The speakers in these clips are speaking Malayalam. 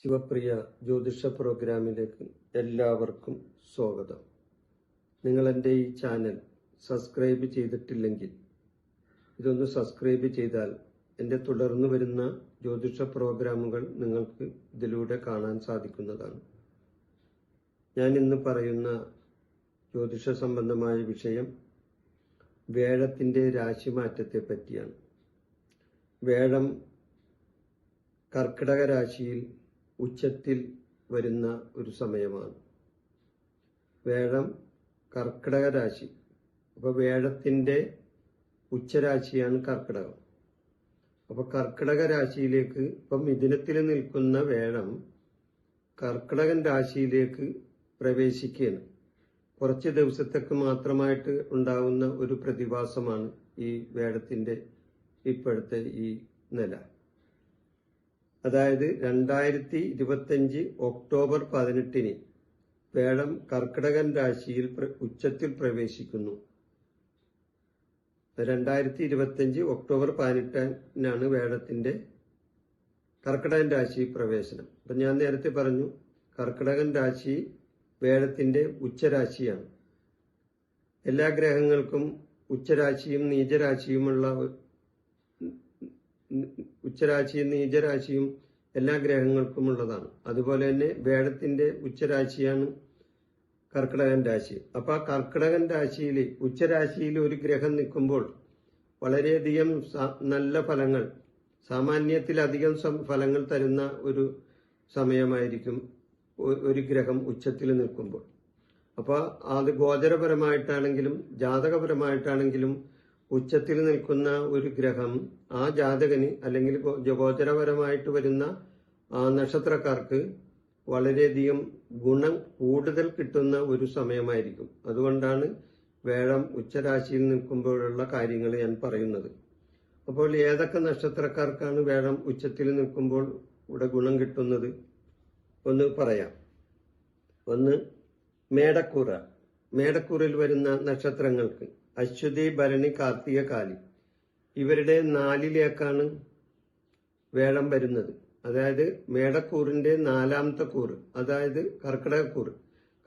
ശിവപ്രിയ ജ്യോതിഷ പ്രോഗ്രാമിലേക്ക് എല്ലാവർക്കും സ്വാഗതം. നിങ്ങൾ എന്റെ ഈ ചാനൽ സബ്സ്ക്രൈബ് ചെയ്തിട്ടില്ലെങ്കിൽ ഇതൊന്ന് സബ്സ്ക്രൈബ് ചെയ്താൽ എന്റെ തുടർന്ന് വരുന്ന ജ്യോതിഷ പ്രോഗ്രാമുകൾ നിങ്ങൾക്ക് ഇതിലൂടെ കാണാൻ സാധിക്കുന്നതാണ്. ഞാൻ ഇന്ന് പറയുന്ന ജ്യോതിഷ സംബന്ധമായ വിഷയം വേഴത്തിന്റെ രാശിമാറ്റത്തെ പറ്റിയാണ് വേഴം കർക്കിടക രാശിയിൽ ഉച്ചത്തിൽ വരുന്ന ഒരു സമയമാണ്. വേഴം കർക്കിടക രാശി. അപ്പോൾ വേഴത്തിന്റെ ഉച്ചരാശിയാണ് കർക്കിടകം. അപ്പോൾ കർക്കിടക രാശിയിലേക്ക് ഇപ്പം മിഥുനത്തിൽ നിൽക്കുന്ന വേഴം കർക്കിടകൻ രാശിയിലേക്ക് പ്രവേശിക്കുകയാണ്. കുറച്ച് ദിവസത്തേക്ക് മാത്രമായിട്ട് ഉണ്ടാവുന്ന ഒരു പ്രതിഭാസമാണ് ഈ വേടത്തിന്റെ ഇപ്പോഴത്തെ ഈ നില. അതായത് രണ്ടായിരത്തി ഇരുപത്തഞ്ച് ഒക്ടോബർ പതിനെട്ടിന് വേടം കർക്കിടകൻ രാശിയിൽ ഉച്ചത്തിൽ പ്രവേശിക്കുന്നു. രണ്ടായിരത്തി ഇരുപത്തഞ്ച് ഒക്ടോബർ പതിനെട്ടിനാണ് വേടത്തിന്റെ കർക്കിടകൻ രാശി പ്രവേശനം. അപ്പൊ ഞാൻ നേരത്തെ പറഞ്ഞു കർക്കിടകൻ രാശി വേഴത്തിന്റെ ഉച്ചരാശിയാണ്. എല്ലാ ഗ്രഹങ്ങൾക്കും ഉച്ചരാശിയും നീചരാശിയുമുള്ള ഉച്ചരാശിയും നീചരാശിയും എല്ലാ ഗ്രഹങ്ങൾക്കും ഉള്ളതാണ് അതുപോലെ തന്നെ വേദത്തിന്റെ ഉച്ചരാശിയാണ് കർക്കിടകൻ രാശി. അപ്പൊ ആ കർക്കിടകൻ രാശിയിൽ ഉച്ചരാശിയിൽ ഒരു ഗ്രഹം നിൽക്കുമ്പോൾ വളരെയധികം നല്ല ഫലങ്ങൾ സാമാന്യത്തിലധികം ഫലങ്ങൾ തരുന്ന ഒരു സമയമായിരിക്കും. ഒരു ഗ്രഹം ഉച്ചത്തിൽ നിൽക്കുമ്പോൾ. അപ്പോൾ അത് ഗോചരപരമായിട്ടാണെങ്കിലും ജാതകപരമായിട്ടാണെങ്കിലും ഉച്ചത്തിൽ നിൽക്കുന്ന ഒരു ഗ്രഹം ആ ജാതകന് അല്ലെങ്കിൽ ഗോചരപരമായിട്ട് വരുന്ന നക്ഷത്രക്കാർക്ക് വളരെയധികം ഗുണം കൂടുതൽ കിട്ടുന്ന ഒരു സമയമായിരിക്കും. അതുകൊണ്ടാണ് വേഴം ഉച്ചരാശിയിൽ നിൽക്കുമ്പോഴുള്ള കാര്യങ്ങൾ ഞാൻ പറയുന്നത്. അപ്പോൾ ഏതൊക്കെ നക്ഷത്രക്കാർക്കാണ് വേഴം ഉച്ചത്തിൽ നിൽക്കുമ്പോൾ ഇവിടെ ഗുണം കിട്ടുന്നത്? ഒന്ന് പറയാം. ഒന്ന് മേടക്കൂറ. മേടക്കൂറിൽ വരുന്ന നക്ഷത്രങ്ങൾക്ക് അശ്വതി ഭരണി കാർത്തിക കാലി. ഇവരുടെ നാലിലേക്കാണ് വേഴം വരുന്നത്. അതായത് മേടക്കൂറിന്റെ നാലാമത്തെ കൂറ് അതായത് കർക്കിടകക്കൂറ്.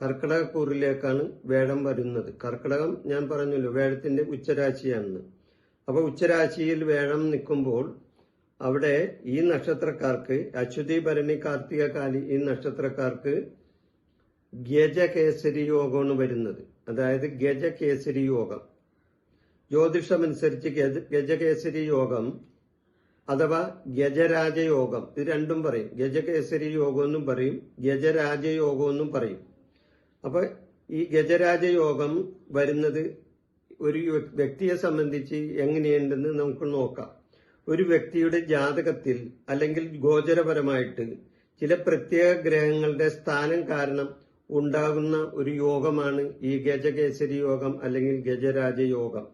കർക്കിടകക്കൂറിലേക്കാണ് വേഴം വരുന്നത്. കർക്കിടകം ഞാൻ പറഞ്ഞല്ലോ വേഴത്തിന്റെ ഉച്ചരാശിയാണെന്ന്. അപ്പൊ ഉച്ചരാശിയിൽ വേഴം നിൽക്കുമ്പോൾ അവിടെ ഈ നക്ഷത്രക്കാർക്ക് അശ്വതി ഭരണി കാർത്തിക കാലി ഈ നക്ഷത്രക്കാർക്ക് ഗജകേസരി യോഗമാണ് വരുന്നത്. അതായത് ഗജകേസരി യോഗം. ജ്യോതിഷമനുസരിച്ച് ഗജകേസരി യോഗം അഥവാ ഗജരാജയോഗം ഇത് രണ്ടും പറയും. ഗജകേസരി യോഗം എന്നും പറയും. ഗജരാജയോഗം എന്നും പറയും. അപ്പൊ ഈ ഗജരാജയോഗം വരുന്നത് ഒരു വ്യക്തിയെ സംബന്ധിച്ച് എങ്ങനെയുണ്ടെന്ന് നമുക്ക് നോക്കാം. ഒരു വ്യക്തിയുടെ ജാതകത്തിൽ അല്ലെങ്കിൽ ഗോചരപരമായിട്ട് ചില പ്രത്യേക ഗ്രഹങ്ങളുടെ സ്ഥാനം കാരണം ഉണ്ടാകുന്ന ഒരു യോഗമാണ് ഈ ഗജകേസരി യോഗം അല്ലെങ്കിൽ ഗജരാജയോഗം.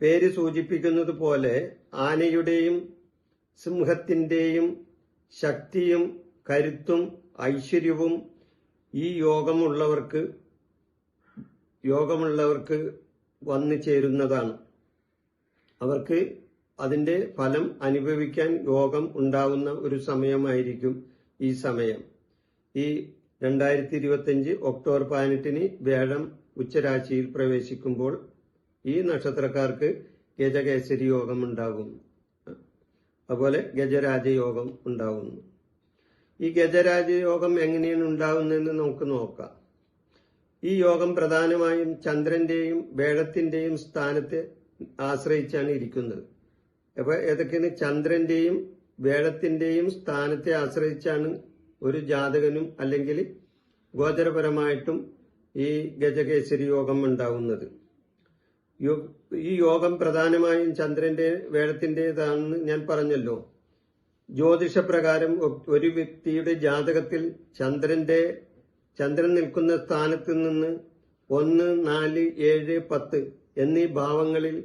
പേര് സൂചിപ്പിക്കുന്നത് പോലെ ആനയുടെയും സിംഹത്തിന്റെയും ശക്തിയും കരുത്തും ഐശ്വര്യവും ഈ യോഗമുള്ളവർക്ക് യോഗമുള്ളവർക്ക് വന്നു ചേരുന്നതാണ്. അവർക്ക് അതിന്റെ ഫലം അനുഭവിക്കാൻ യോഗം ഉണ്ടാവുന്ന ഒരു സമയമായിരിക്കും ഈ സമയം. ഈ രണ്ടായിരത്തി ഇരുപത്തിയഞ്ച് ഒക്ടോബർ പതിനെട്ടിന് വേഴം ഉച്ചരാശിയിൽ പ്രവേശിക്കുമ്പോൾ ഈ നക്ഷത്രക്കാർക്ക് ഗജകേസരി യോഗം ഉണ്ടാകും. അതുപോലെ ഗജരാജയോഗം ഉണ്ടാകുന്നു. ഈ ഗജരാജയോഗം എങ്ങനെയാണ് ഉണ്ടാകുന്നതെന്ന് നമുക്ക് നോക്കാം. ഈ യോഗം പ്രധാനമായും ചന്ദ്രന്റെയും വേഴത്തിന്റെയും സ്ഥാനത്തെ ആശ്രയിച്ചാണ് ഇരിക്കുന്നത്. അപ്പൊ ഏതൊക്കെയാണ്? ചന്ദ്രന്റെയും വേഴത്തിന്റെയും സ്ഥാനത്തെ ആശ്രയിച്ചാണ് ഒരു ജാതകനും അല്ലെങ്കിൽ ഗോചരപരമായിട്ടും ഈ ഗജകേസരി യോഗം ഉണ്ടാവുന്നത്. ഈ യോഗം പ്രധാനമായും ചന്ദ്രന്റെ വേഴത്തിന്റേതാണെന്ന് ഞാൻ പറഞ്ഞല്ലോ. ജ്യോതിഷപ്രകാരം ഒരു വ്യക്തിയുടെ ജാതകത്തിൽ ചന്ദ്രന്റെ ചന്ദ്രൻ നിൽക്കുന്ന സ്ഥാനത്ത് നിന്ന് ഒന്ന് നാല് ഏഴ് പത്ത് എന്നീ ഭാവങ്ങളിൽ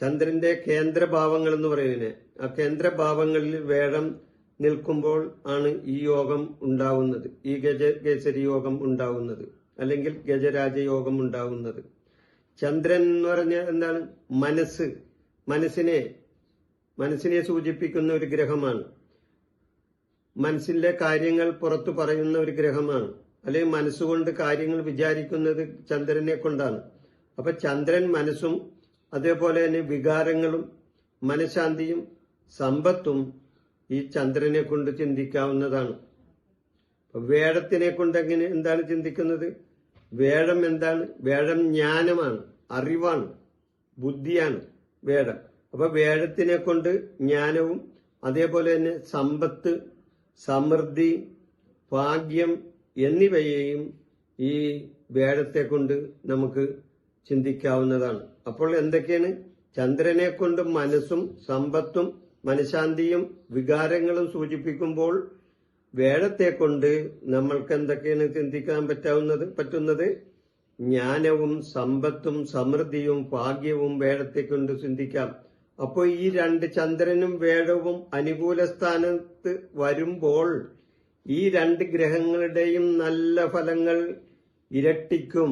ചന്ദ്രന്റെ കേന്ദ്രഭാവങ്ങൾ എന്ന് പറയുന്നത് ആ കേന്ദ്രഭാവങ്ങളിൽ വേഴം നിൽക്കുമ്പോൾ ആണ് ഈ യോഗം ഉണ്ടാവുന്നത്. ഈ ഗജ കേസരി യോഗം ഉണ്ടാവുന്നത്. അല്ലെങ്കിൽ ഗജരാജ യോഗം ഉണ്ടാവുന്നത്. ചന്ദ്രൻ എന്ന് പറഞ്ഞാൽ എന്താണ്? മനസ്സ്. മനസ്സിനെ മനസ്സിനെ സൂചിപ്പിക്കുന്ന ഒരു ഗ്രഹമാണ്. മനസ്സിന്റെ കാര്യങ്ങൾ പുറത്തു പറയുന്ന ഒരു ഗ്രഹമാണ്. അല്ലെങ്കിൽ മനസ്സുകൊണ്ട് കാര്യങ്ങൾ വിചാരിക്കുന്നത് ചന്ദ്രനെ കൊണ്ടാണ്. അപ്പൊ ചന്ദ്രൻ മനസ്സും അതേപോലെ തന്നെ വികാരങ്ങളും മനഃശാന്തിയും സമ്പത്തും ഈ ചന്ദ്രനെ കൊണ്ട് ചിന്തിക്കാവുന്നതാണ്. വേടത്തിനെ കൊണ്ട് എങ്ങനെ എന്താണ് ചിന്തിക്കുന്നത്? വേഴം എന്താണ്? വേഴം ജ്ഞാനമാണ് അറിവാണ് ബുദ്ധിയാണ് വേഴം അപ്പൊ വേഴത്തിനെ കൊണ്ട് ജ്ഞാനവും അതേപോലെ തന്നെ സമ്പത്ത് സമൃദ്ധി ഭാഗ്യം എന്നിവയെയും ഈ വേഴത്തെ കൊണ്ട് നമുക്ക് ചിന്തിക്കാവുന്നതാണ്. അപ്പോൾ എന്തൊക്കെയാണ്? ചന്ദ്രനെ കൊണ്ട് മനസ്സും സമ്പത്തും മനഃശാന്തിയും വികാരങ്ങളും സൂചിപ്പിക്കുമ്പോൾ വേഴത്തെ കൊണ്ട് നമ്മൾക്ക് എന്തൊക്കെയാണ് ചിന്തിക്കാൻ പറ്റാവുന്നത്? പറ്റുന്നത്? ജ്ഞാനവും സമ്പത്തും സമൃദ്ധിയും ഭാഗ്യവും വേഴത്തെ കൊണ്ട് ചിന്തിക്കാം. അപ്പോൾ ഈ രണ്ട് ചന്ദ്രനും വേഴവും അനുകൂല സ്ഥാനത്ത് വരുമ്പോൾ ഈ രണ്ട് ഗ്രഹങ്ങളുടെയും നല്ല ഫലങ്ങൾ ഇരട്ടിക്കും.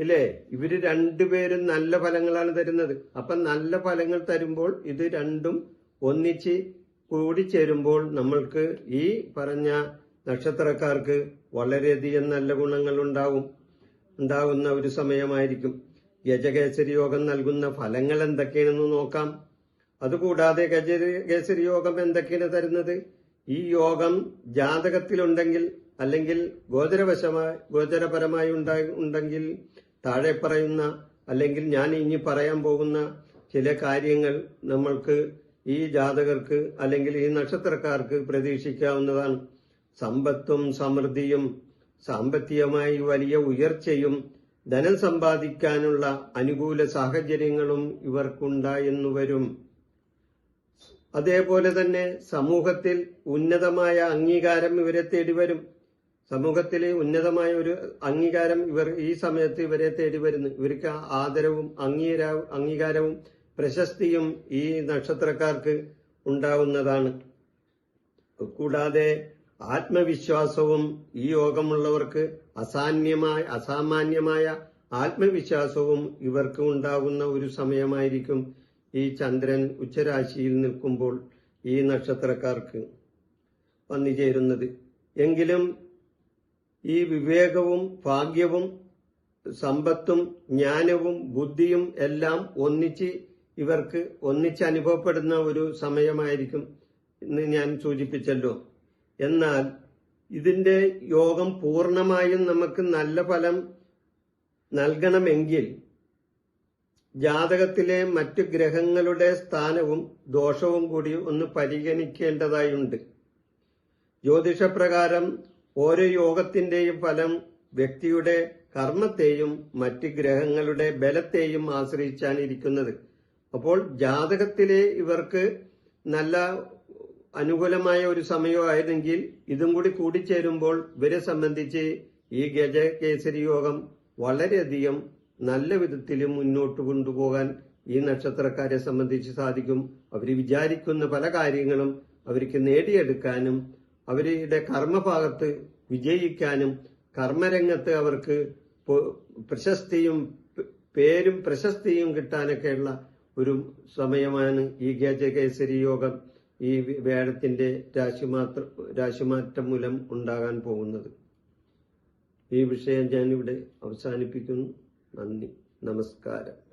ഇല്ലേ? ഇവർ രണ്ടുപേരും നല്ല ഫലങ്ങളാണ് തരുന്നത്. അപ്പൊ നല്ല ഫലങ്ങൾ തരുമ്പോൾ ഇത് രണ്ടും ഒന്നിച്ച് കൂടിച്ചേരുമ്പോൾ നമ്മൾക്ക് ഈ പറഞ്ഞ നക്ഷത്രക്കാർക്ക് വളരെയധികം നല്ല ഗുണങ്ങൾ ഉണ്ടാവും. ഉണ്ടാകുന്ന ഒരു സമയമായിരിക്കും. ഗജകേസരി യോഗം നൽകുന്ന ഫലങ്ങൾ എന്തൊക്കെയാണെന്ന് നോക്കാം. അതുകൂടാതെ ഗജകേസരി യോഗം എന്തൊക്കെയാണ് തരുന്നത്? ഈ യോഗം ജാതകത്തിലുണ്ടെങ്കിൽ അല്ലെങ്കിൽ ഗോചരവശമായി ഗോചരപരമായി ഉണ്ടാ- ഉണ്ടെങ്കിൽ താഴെ പറയുന്ന അല്ലെങ്കിൽ ഞാൻ ഇനി പറയാൻ പോകുന്ന ചില കാര്യങ്ങൾ നമ്മൾക്ക് ഈ ജാതകർക്ക് അല്ലെങ്കിൽ ഈ നക്ഷത്രക്കാർക്ക് പ്രതീക്ഷിക്കാവുന്നതാണ്. സമ്പത്തും സമൃദ്ധിയും സാമ്പത്തികമായി വലിയ ഉയർച്ചയും ധനം സമ്പാദിക്കാനുള്ള അനുകൂല സാഹചര്യങ്ങളും ഇവർക്കുണ്ടായെന്നു വരും. അതേപോലെ തന്നെ സമൂഹത്തിൽ ഉന്നതമായ അംഗീകാരം ഇവരെ തേടി വരും സമൂഹത്തിലെ ഉന്നതമായ ഒരു അംഗീകാരം ഇവർ ഈ സമയത്ത് ഇവരെ തേടി വരുന്നു. ഇവർക്ക് ആദരവും അംഗീകാര അംഗീകാരവും പ്രശസ്തിയും ഈ നക്ഷത്രക്കാർക്ക് ഉണ്ടാവുന്നതാണ്. കൂടാതെ ആത്മവിശ്വാസവും ഈ യോഗമുള്ളവർക്ക് അസാന്യമായ അസാമാന്യമായ ആത്മവിശ്വാസവും ഇവർക്ക് ഉണ്ടാകുന്ന ഒരു സമയമായിരിക്കും ഈ ചന്ദ്രൻ ഉച്ചരാശിയിൽ നിൽക്കുമ്പോൾ ഈ നക്ഷത്രക്കാർക്ക് വന്നു ചേരുന്നത് എങ്കിലും ഈ വിവേകവും ഭാഗ്യവും സമ്പത്തും ജ്ഞാനവും ബുദ്ധിയും എല്ലാം ഒന്നിച്ച് ഇവർക്ക് ഒന്നിച്ച് അനുഭവപ്പെടുന്ന ഒരു സമയമായിരിക്കും എന്ന് ഞാൻ സൂചിപ്പിച്ചല്ലോ. എന്നാൽ ഇതിന്റെ യോഗം പൂർണമായും നമുക്ക് നല്ല ഫലം നൽകണമെങ്കിൽ ജാതകത്തിലെ മറ്റു ഗ്രഹങ്ങളുടെ സ്ഥാനവും ദോഷവും കൂടി ഒന്ന് പരിഗണിക്കേണ്ടതായുണ്ട്. ജ്യോതിഷപ്രകാരം ഓരോ യോഗത്തിന്റെയും ഫലം വ്യക്തിയുടെ കർമ്മത്തെയും മറ്റ് ഗ്രഹങ്ങളുടെ ബലത്തെയും ആശ്രയിച്ചാണ് ഇരിക്കുന്നത്. അപ്പോൾ ജാതകത്തിലെ ഇവർക്ക് നല്ല അനുകൂലമായ ഒരു സമയമായിരുന്നെങ്കിൽ ഇതും കൂടി കൂടിച്ചേരുമ്പോൾ ഇവരെ സംബന്ധിച്ച് ഈ ഗജകേസരി യോഗം വളരെയധികം നല്ല വിധത്തിൽ മുന്നോട്ട് കൊണ്ടുപോകാൻ ഈ നക്ഷത്രക്കാരെ സംബന്ധിച്ച് സാധിക്കും. അവർ വിചാരിക്കുന്ന പല കാര്യങ്ങളും അവർക്ക് നേടിയെടുക്കാനും അവരുടെ കർമ്മഭാഗത്ത് വിജയിക്കാനും കർമ്മരംഗത്ത് അവർക്ക് പ്രശസ്തിയും പേരും പ്രശസ്തിയും കിട്ടാനൊക്കെയുള്ള ഒരു സമയമാണ് ഈ ഗജകേസരി യോഗം ഈ വേടത്തിന്റെ രാശിമാത്ര രാശിമാറ്റം മൂലം ഉണ്ടാകാൻ പോകുന്നത്. ഈ വിഷയം ഞാനിവിടെ അവസാനിപ്പിക്കുന്നു. നന്ദി. നമസ്കാരം.